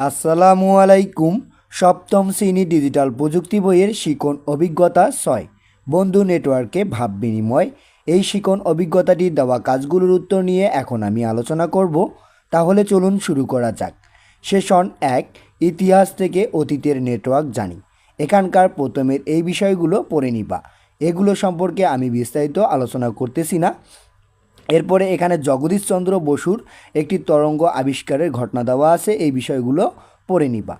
আসসালামু আলাইকুম। সপ্তম শ্রেণি ডিজিটাল প্রযুক্তি বইয়ের শিকন অভিজ্ঞতা ছয়। বন্ধু নেটওয়ার্কে ভাব বিনিময়। এই শিকন অভিজ্ঞতাটি দেওয়া কাজগুলোর উত্তর নিয়ে এখন আমি আলোচনা করব। তাহলে চলুন শুরু করা যাক। সেশন এক, ইতিহাস থেকে অতীতের নেটওয়ার্ক জানি। এখানকার প্রথমের এই বিষয়গুলো পড়ে নিবা। এগুলো সম্পর্কে আমি বিস্তারিত আলোচনা করতেছি না। এরপরে এখানে জগদীশচন্দ্র বসুর একটি তরঙ্গ আবিষ্কারের ঘটনা দেওয়া আছে, এই বিষয়গুলো পড়ে নিবা।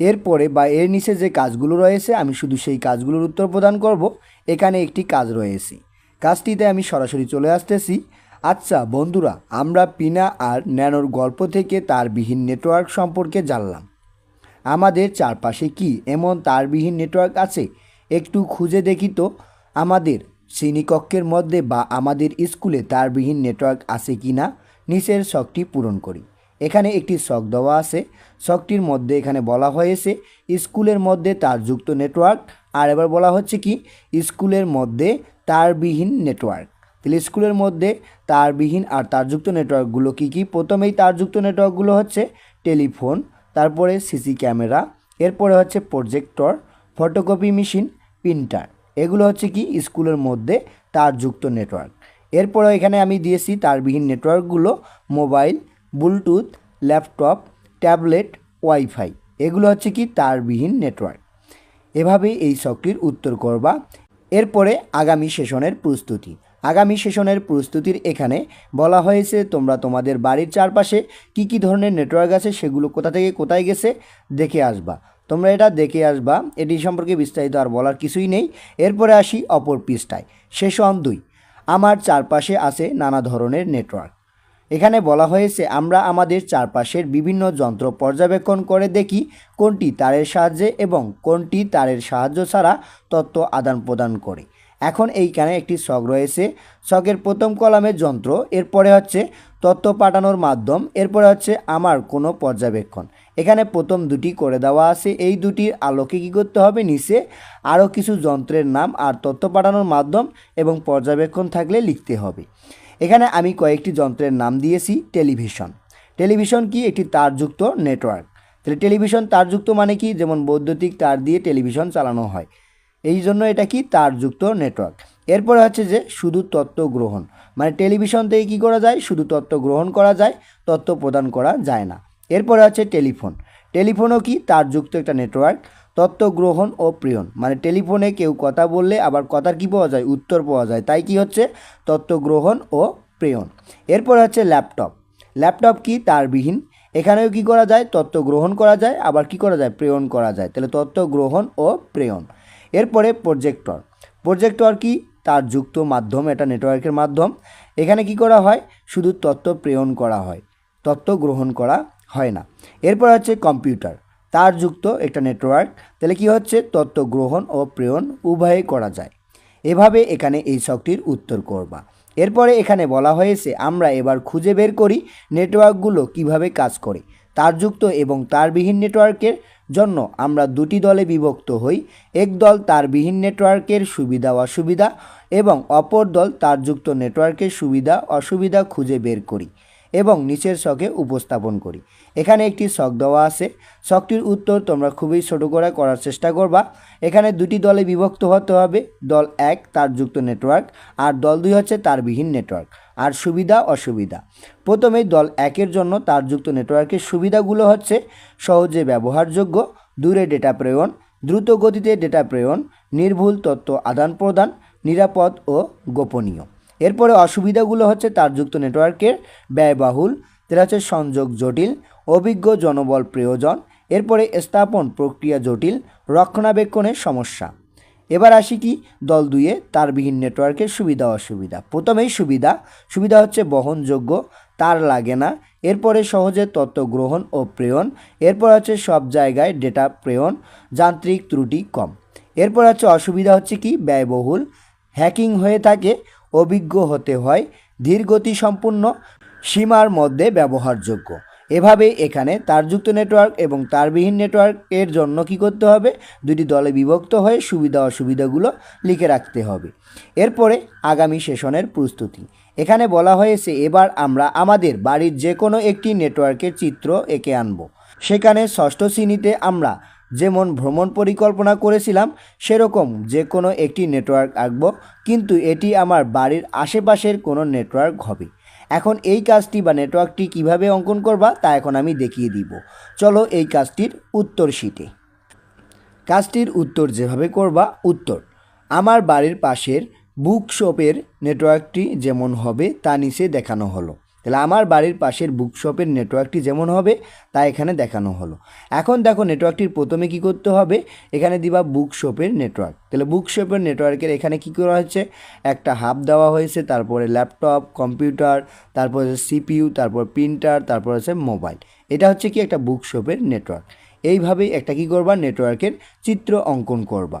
এরপরে বা এর নিচে যে কাজগুলো রয়েছে, আমি শুধু সেই কাজগুলোর উত্তর প্রদান করব। এখানে একটি কাজ রয়েছে। কাজটিতে আমি সরাসরি চলে আসতেছি। আচ্ছা বন্ধুরা, আমরা পিনা আর ন্যানোর গল্প থেকে তারবিহীন নেটওয়ার্ক সম্পর্কে জানলাম। আমাদের চারপাশে কি এমন তারবিহীন নেটওয়ার্ক আছে? একটু খুঁজে দেখি তো। আমাদের শ্রেণীকক্ষের মধ্যে বা আমাদের স্কুলে তারবিহীন নেটওয়ার্ক আছে কি না, নিচের শখটি পূরণ করি। এখানে একটি শখ দেওয়া আছে। শখটির মধ্যে এখানে বলা হয়েছে, স্কুলের মধ্যে তারযুক্ত নেটওয়ার্ক। আর এবার বলা হচ্ছে কি, স্কুলের মধ্যে তারবিহীন নেটওয়ার্ক। তাহলে স্কুলের মধ্যে তারবিহীন আর তারযুক্ত নেটওয়ার্কগুলো কী কী? প্রথমেই তারযুক্ত নেটওয়ার্কগুলো হচ্ছে টেলিফোন, তারপরে সিসি ক্যামেরা, এরপরে হচ্ছে প্রজেক্টর, ফটোকপি মেশিন, প্রিন্টার। এগুলো হচ্ছে কি? স্কুলের মধ্যে তারযুক্ত নেটওয়ার্ক এরপরে এখানে আমি দিয়েছি তারবিহীন নেটওয়ার্কগুলো mobile Bluetooth laptop tablet wifi এগুলো হচ্ছে কি? তারবিহীন নেটওয়ার্ক এভাবে এই শখটির উত্তর করবা। এরপরে আগামী সেশনের প্রস্তুতি। আগামী সেশনের প্রস্তুতির এখানে বলা হয়েছে, তোমরা তোমাদের বাড়ির চারপাশে কি কি ধরনের নেটওয়ার্ক আছে, সেগুলো কোথা থেকে কোথায় গেছে, দেখে আসবা। তোমরা এটা দেখে আসবা, এটি সম্পর্কে বিস্তারিত আর বলার কিছুই নেই। এরপরে আসি অপর পৃষ্ঠায়। সেশন দুই। আমার চারপাশে আছে নানা ধরনের নেটওয়ার্ক। এখানে বলা হয়েছে, আমরা আমাদের চারপাশের বিভিন্ন যন্ত্র পর্যবেক্ষণ করে দেখি কোনটি তারের সাহায্যে এবং কোনটি তারের সাহায্য ছাড়া তথ্য আদান প্রদান করে। এখন এইখানে একটি শখ রয়েছে। শখের প্রথম কলামের যন্ত্র, এরপরে হচ্ছে তথ্য পাঠানোর মাধ্যম, এরপরে হচ্ছে আমার কোনো পর্যবেক্ষণ। এখানে প্রথম দুটি করে দেওয়া আছে। এই দুটির আলোকে কী করতে হবে? নিচে আরও কিছু যন্ত্রের নাম আর তথ্য পাঠানোর মাধ্যম এবং পর্যবেক্ষণ থাকলে লিখতে হবে। এখানে আমি কয়েকটি যন্ত্রের নাম দিয়েছি, টেলিভিশন। টেলিভিশন কি? একটি তারযুক্ত নেটওয়ার্ক। তাহলে টেলিভিশন তারযুক্ত মানে কি? যেমন বৈদ্যুতিক তার দিয়ে টেলিভিশন চালানো হয়। এই জন্য এটা কি? তারযুক্ত নেটওয়ার্ক। এরপরে হচ্ছে যে শুধু তত্ত্ব গ্রহণ। মানে টেলিভিশন থেকে কী করা যায়? শুধু তত্ত্ব গ্রহণ করা যায়, তথ্য প্রদান করা যায় না। এরপরে আছে টেলিফোন। টেলিফোনও কি? তার যুক্ত একটা নেটওয়ার্ক তত্ত্ব গ্রহণ ও প্রেরণ। মানে টেলিফোনে কেউ কথা বললে আবার কথার কী পাওয়া যায়? উত্তর পাওয়া যায়। তাই কি হচ্ছে? তত্ত্ব গ্রহণ ও প্রেরণ। এরপর হচ্ছে ল্যাপটপ। ল্যাপটপ কি? তারবিহীন। এখানেও কি করা যায়? তত্ত্ব গ্রহণ করা যায়। আবার কি করা যায়? প্রেরণ করা যায়। তাহলে তথ্য গ্রহণ ও প্রেরণ। এরপরে প্রজেক্টর প্রজেক্টর কি? তার যুক্ত মাধ্যম, এটা নেটওয়ার্কের মাধ্যম। এখানে কি করা হয়? শুধু তথ্য প্রেরণ করা হয়। তথ্য গ্রহণ করা হয় না। এরপর হচ্ছে কম্পিউটার। তার যুক্ত একটা নেটওয়ার্ক। তাহলে কি হচ্ছে? তথ্য গ্রহণ ও প্রেরণ উভয়ে করা যায়। এভাবে এখানে এই শখটির উত্তর করবা। এরপরে এখানে বলা হয়েছে, আমরা এবার খুঁজে বের করি নেটওয়ার্কগুলো কীভাবে কাজ করে। তারযুক্ত এবং তারবিহীন নেটওয়ার্কের জন্য আমরা দুটি দলে বিভক্ত হই। এক দল তারবিহীন নেটওয়ার্কের সুবিধা অসুবিধা এবং অপর দল তারযুক্ত নেটওয়ার্কের সুবিধা অসুবিধা খুঁজে বের করি। এবং নিচের শখে উপস্থাপন করি। এখানে একটি শখ দেওয়া আছে। শখটির উত্তর তোমরা খুবই ছোট করে করার চেষ্টা করবা। এখানে দুটি দলে বিভক্ত হতে হবে। দল এক, তার যুক্ত নেটওয়ার্ক, আর দল দুই হচ্ছে তারবিহীন নেটওয়ার্ক, আর সুবিধা, অসুবিধা। প্রথমে দল একের জন্য তার যুক্ত নেটওয়ার্কের সুবিধাগুলো হচ্ছে সহজে ব্যবহারযোগ্য, দূরে ডেটা প্রেরণ, দ্রুত গতিতে ডেটা প্রেরণ, নির্ভুল তথ্য আদান প্রদান নিরাপদ ও গোপনীয়। এরপরে অসুবিধাগুলো হচ্ছে তারযুক্ত নেটওয়ার্কের ব্যয়বাহুল, যেটা হচ্ছে সংযোগ জটিল, অভিজ্ঞ জনবল প্রয়োজন, এরপরে স্থাপন প্রক্রিয়া জটিল, রক্ষণাবেক্ষণের সমস্যা। এবার আসি কি দল দুয়ে তারবিহীন নেটওয়ার্কের সুবিধা অসুবিধা। প্রথমেই সুবিধা সুবিধা হচ্ছে বহনযোগ্য, তার লাগে না, এরপরে সহজে তথ্য গ্রহণ ও প্রেরণ, এরপর হচ্ছে সব জায়গায় ডেটা প্রেরণ, যান্ত্রিক ত্রুটি কম। এরপর হচ্ছে অসুবিধা হচ্ছে কি ব্যয়বহুল, হ্যাকিং হয়ে থাকে অভিজ্ঞ হতে হয় ধীরগতি সম্পূর্ণ সীমার মধ্যে ব্যবহারযোগ্য। এভাবে এখানে তারযুক্ত নেটওয়ার্ক এবং তারবিহীন নেটওয়ার্কের জন্য কি করতে হবে? দুটি দলে বিভক্ত হয়ে সুবিধা অসুবিধাগুলো লিখে রাখতে হবে। এরপরে আগামী সেশনের প্রস্তুতি। এখানে বলা হয়েছে, এবার আমরা আমাদের বাড়ির যে কোনো একটি নেটওয়ার্কের চিত্র এঁকে আনব। সেখানে ষষ্ঠ শ্রেণীতে আমরা যেমন ভ্রমণ পরিকল্পনা করেছিলাম, সেরকম যে কোনো একটি নেটওয়ার্ক আঁকব, কিন্তু এটি আমার বাড়ির আশেপাশের কোনো নেটওয়ার্ক হবে। এখন এই কাজটি বা নেটওয়ার্কটি কীভাবে অঙ্কন করবা তা এখন আমি দেখিয়ে দিব। চলো এই কাজটির উত্তর শিটে। কাজটির উত্তর যেভাবে করবা, উত্তর। আমার বাড়ির পাশের বুক শপের নেটওয়ার্কটি যেমন হবে, তা নিচে দেখানো হলো। তাহলে আমার বাড়ির পাশের বুক শপের নেটওয়ার্কটি যেমন হবে, তা এখানে দেখানো হলো। এখন দেখো নেটওয়ার্কটির প্রথমে কি করতে হবে, এখানে দিবা বুক শপের নেটওয়ার্ক তাহলে বুক শপের নেটওয়ার্কের এখানে কি করা হয়েছে, একটা হাব দেওয়া হয়েছে, তারপরে ল্যাপটপ কম্পিউটার তারপর সিপিইউ তারপর প্রিন্টার তারপর হচ্ছে মোবাইল এটা হচ্ছে কি একটা বুক শপের নেটওয়ার্ক এইভাবেই একটা কি করবা নেটওয়ার্কের চিত্র অঙ্কন করবা।